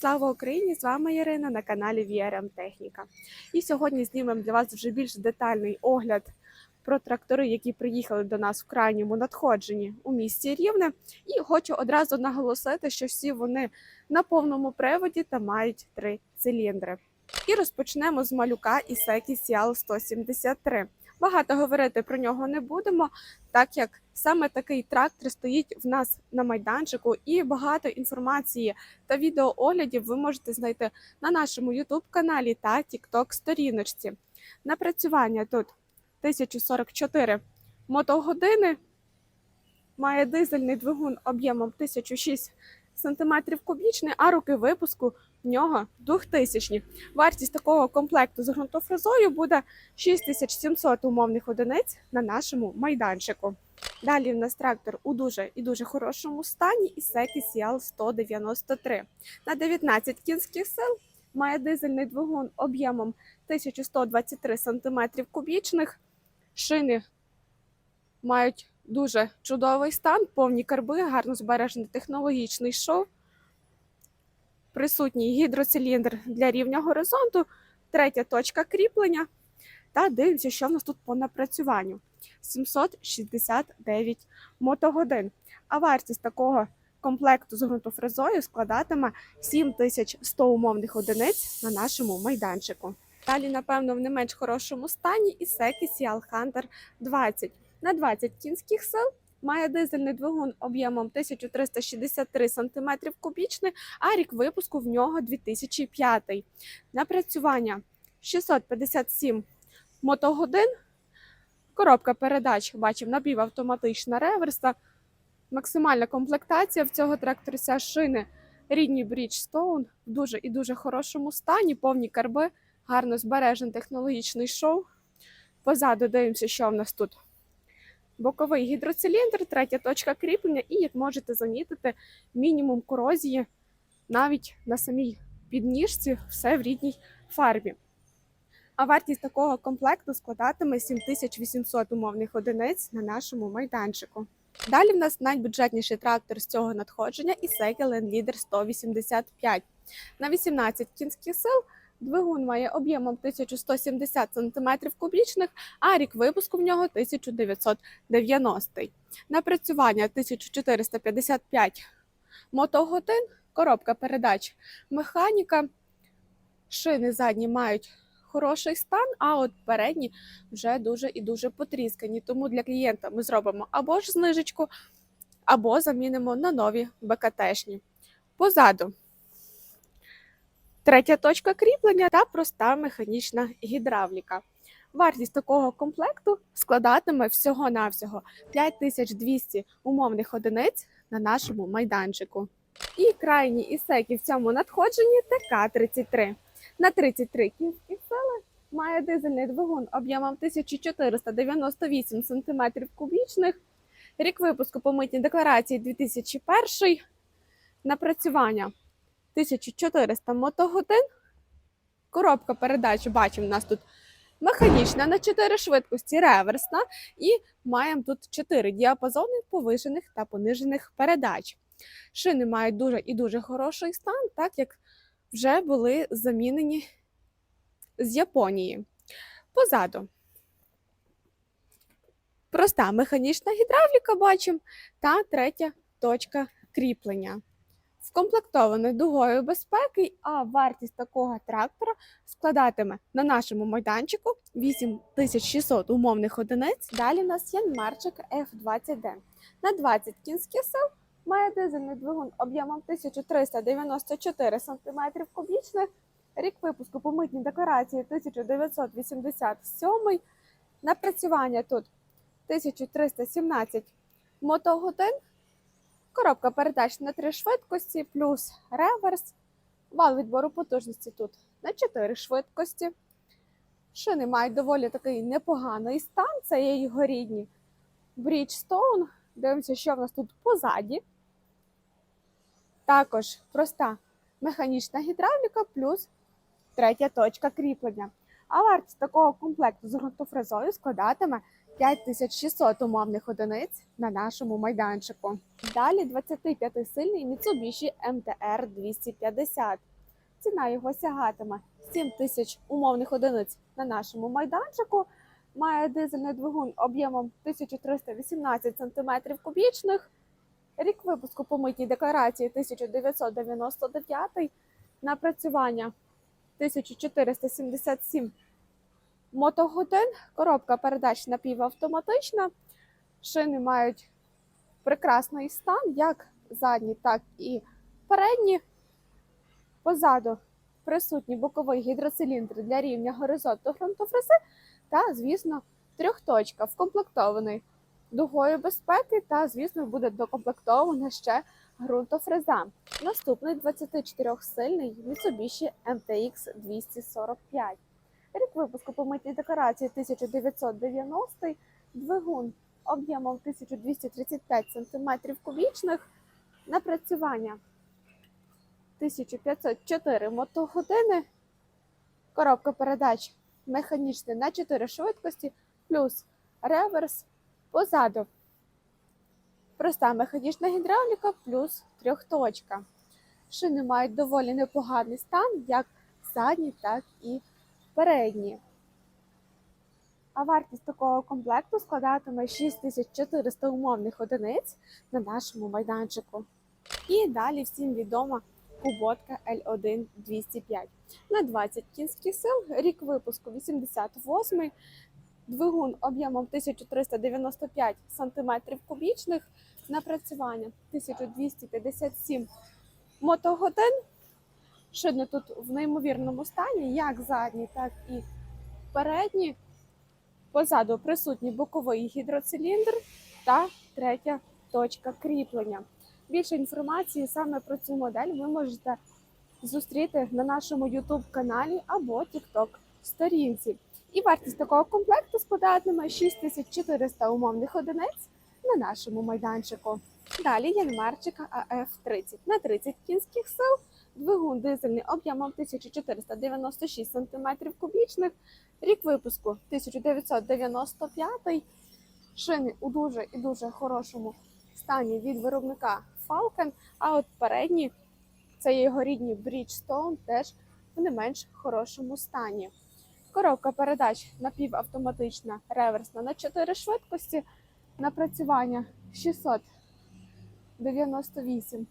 Слава Україні! З вами Ірина на каналі VRM Техніка. І сьогодні знімемо для вас вже більш детальний огляд про трактори, які приїхали до нас в крайньому надходженні у місті Рівне. І хочу одразу наголосити, що всі вони на повному приводі та мають три циліндри. І розпочнемо з малюка Ісекі Сіал 173. Багато говорити про нього не будемо, так як саме такий трактор стоїть в нас на майданчику, і багато інформації та відеооглядів ви можете знайти на нашому YouTube каналі та TikTok сторіночці. Напрацювання тут 1044 мотогодини, має дизельний двигун об'ємом 1006 см кубічний, а роки випуску в нього 2000. Вартість такого комплекту з ґрунтофрезою буде 6700 умовних одиниць на нашому майданчику. Далі в нас трактор у дуже і дуже хорошому стані Ісекі Сіал 193 на 19 кінських сил. Має дизельний двигун об'ємом 1123 см кубічних. Шини мають дуже чудовий стан, повні карби, гарно збережений технологічний шов. Присутній гідроциліндр для рівня горизонту, третя точка кріплення. Та дивимося, що в нас тут по напрацюванню. 769 мотогодин. А вартість такого комплекту з ґрунтофрезою складатиме 7100 умовних одиниць на нашому майданчику. Далі, напевно, в не менш хорошому стані Ісекі Сіал Hunter 20 на 20 кінських сил. Має дизельний двигун об'ємом 1363 см кубічний, а рік випуску в нього 2005. Напрацювання 657 мотогодин. Коробка передач, бачив, напівавтоматична реверса. Максимальна комплектація в цього тракторця шини рідні Bridgestone в дуже і дуже хорошому стані, повні карби, гарно збережений технологічний шов. Позаду дивимося, що в нас тут. Боковий гідроциліндр, третя точка кріплення, і, як можете замітити, мінімум корозії навіть на самій підніжці, все в рідній фарбі. А вартість такого комплекту складатиме 7800 умовних одиниць на нашому майданчику. Далі в нас найбюджетніший трактор з цього надходження Ісекі Land Leader 185 на 18 кінських сил. Двигун має об'ємом 1170 см кубічних, а рік випуску в нього 1990. Напрацювання 1455 мотогодин, коробка передач механіка. Шини задні мають хороший стан, а от передні вже дуже і дуже потріскані. Тому для клієнта ми зробимо або ж знижечку, або замінимо на нові БКТшні. Позаду третя точка кріплення та проста механічна гідравліка. Вартість такого комплекту складатиме всього-навсього 5200 умовних одиниць на нашому майданчику. І крайній ісекі в цьому надходженні ТК-33 на 33 кінські сили. Має дизельний двигун об'ємом 1498 см кубічних. Рік випуску по митній декларації 2001. Напрацювання 1400 мотогодин. Коробка передач бачимо, у нас тут механічна на 4 швидкості, реверсна. І маємо тут 4 діапазони повишених та понижених передач. Шини мають дуже і дуже хороший стан, так як вже були замінені з Японії. Позаду. Проста механічна гідравліка бачимо та третя точка кріплення. Вкомплектований дугою безпеки, а вартість такого трактора складатиме на нашому майданчику 8600 умовних одиниць. Далі у нас є марчик F20D на 20 кінських сил. Має дизельний двигун об'ємом 1394 см кубічних. Рік випуску по митній декларації 1987. Напрацювання тут 1317 мотогодин. Коробка передач на 3 швидкості, плюс реверс. Вал відбору потужності тут на 4 швидкості. Шини мають доволі такий непоганий стан. Це є його рідні Bridgestone. Дивимося, що в нас тут позаді. Також проста механічна гідравліка плюс третя точка кріплення. А вартість такого комплекту з ґрунтофрезою складатиме 5600 умовних одиниць на нашому майданчику. Далі 25-сильний Mitsubishi MTR 250. Ціна його сягатиме 7 тисяч умовних одиниць на нашому майданчику. Має дизельний двигун об'ємом 1318 см кубічних. Рік випуску по митній декларації 1999, напрацювання 1477 мотогодин, коробка передач напівавтоматична, шини мають прекрасний стан, як задні, так і передні. Позаду присутній боковий гідроциліндр для рівня горизонту ґрунтофрези та, звісно, трьохточка вкомплектований дугою безпеки та, звісно, буде докомплектована ще ґрунтофреза. Наступний 24-сильний Mitsubishi MTX 245. Рік випуску по митній декларації 1990, двигун об'ємом 1235 см кубічних, напрацювання 1504 мотогодини, коробка передач механічна на 4 швидкості, плюс реверс позаду. Проста механічна гідравліка плюс трьохточка. Шини мають доволі непоганий стан, як задні, так і передні. А вартість такого комплекту складатиме 6400 умовних одиниць на нашому майданчику. І далі всім відома Куботка L1 205 на 20 кінських сил, рік випуску 88, двигун об'ємом 1395 см кубічних, напрацювання 1257 мотогодин. Шини тут в неймовірному стані, як задні, так і передні. Позаду присутній боковий гідроциліндр та третя точка кріплення. Більше інформації саме про цю модель ви можете зустріти на нашому YouTube каналі або TikTok сторінці. І вартість такого комплекту складатиме 6400 умовних одиниць на нашому майданчику. Далі Янмарчика АФ-30 на 30 кінських сил, двигун дизельний об'ємом 1496 см кубічних, рік випуску 1995, шини у дуже і дуже хорошому стані від виробника Falcon, а от передні це його рідні Bridgestone, теж в не менш хорошому стані. Коробка передач напівавтоматична, реверсна на 4 швидкості, напрацювання 698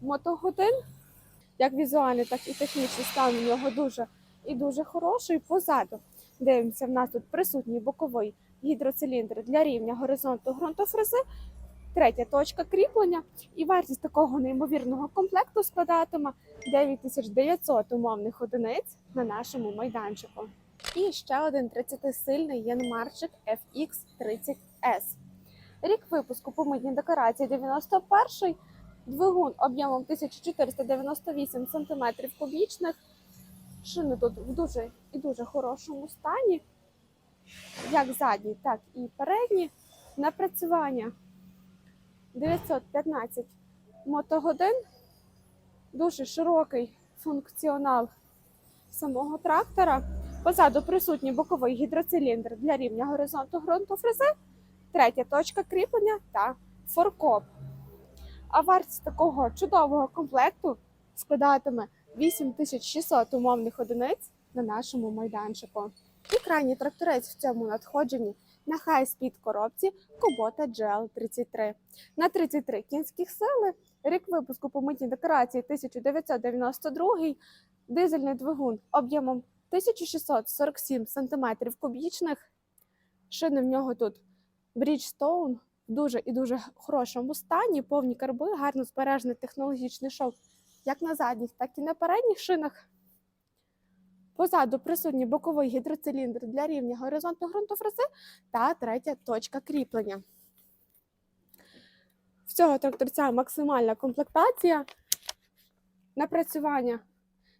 мотогодин. Як візуальний, так і технічний стан у нього дуже і дуже хороший. Позаду дивимося, в нас тут присутній боковий гідроциліндр для рівня горизонту ґрунтофрези, третя точка кріплення. І вартість такого неймовірного комплекту складатиме 9900 умовних одиниць на нашому майданчику. І ще один 30-сильний янмарчик FX30S. Рік випуску по митній декорації 91 двигун об'ємом 1498 см кубічних. Шини тут в дуже і дуже хорошому стані, як задні, так і передні. Напрацювання 915 мотогодин, дуже широкий функціонал самого трактора. Позаду присутній боковий гідроциліндр для рівня горизонту ґрунту фрези, третя точка кріплення та форкоп. А вартість такого чудового комплекту складатиме 8600 умовних одиниць на нашому майданчику. І крайній тракторець в цьому надходженні на хай-спід коробці Kubota GL33 на 33 кінських сили. Рік випуску по митній декорації 1992, дизельний двигун об'ємом 1647 см кубічних. Шини в нього тут Bridgestone дуже і дуже хорошому стані, повні карби, гарно збережений технологічний шов як на задніх, так і на передніх шинах. Позаду присутній боковий гідроциліндр для рівня горизонту ґрунтофрези та третя точка кріплення. В цього тракторця максимальна комплектація. Напрацювання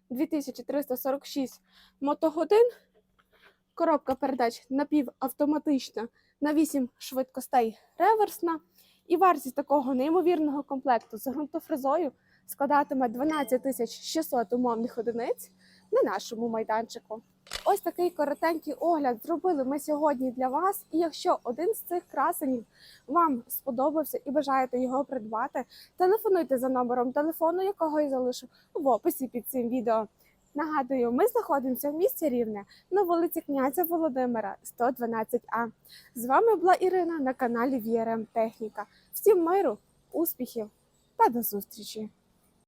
2346 мотогодин. Коробка передач напівавтоматична на 8 швидкостей реверсна. І вартість такого неймовірного комплекту з ґрунтофрезою складатиме 12 600 умовних одиниць на нашому майданчику. Ось такий коротенький огляд зробили ми сьогодні для вас. І якщо один з цих красенів вам сподобався і бажаєте його придбати, телефонуйте за номером телефону, якого я залишу в описі під цим відео. Нагадую, ми знаходимося в місті Рівне на вулиці князя Володимира, 112А. З вами була Ірина на каналі VRM Техніка. Всім миру, успіхів та до зустрічі!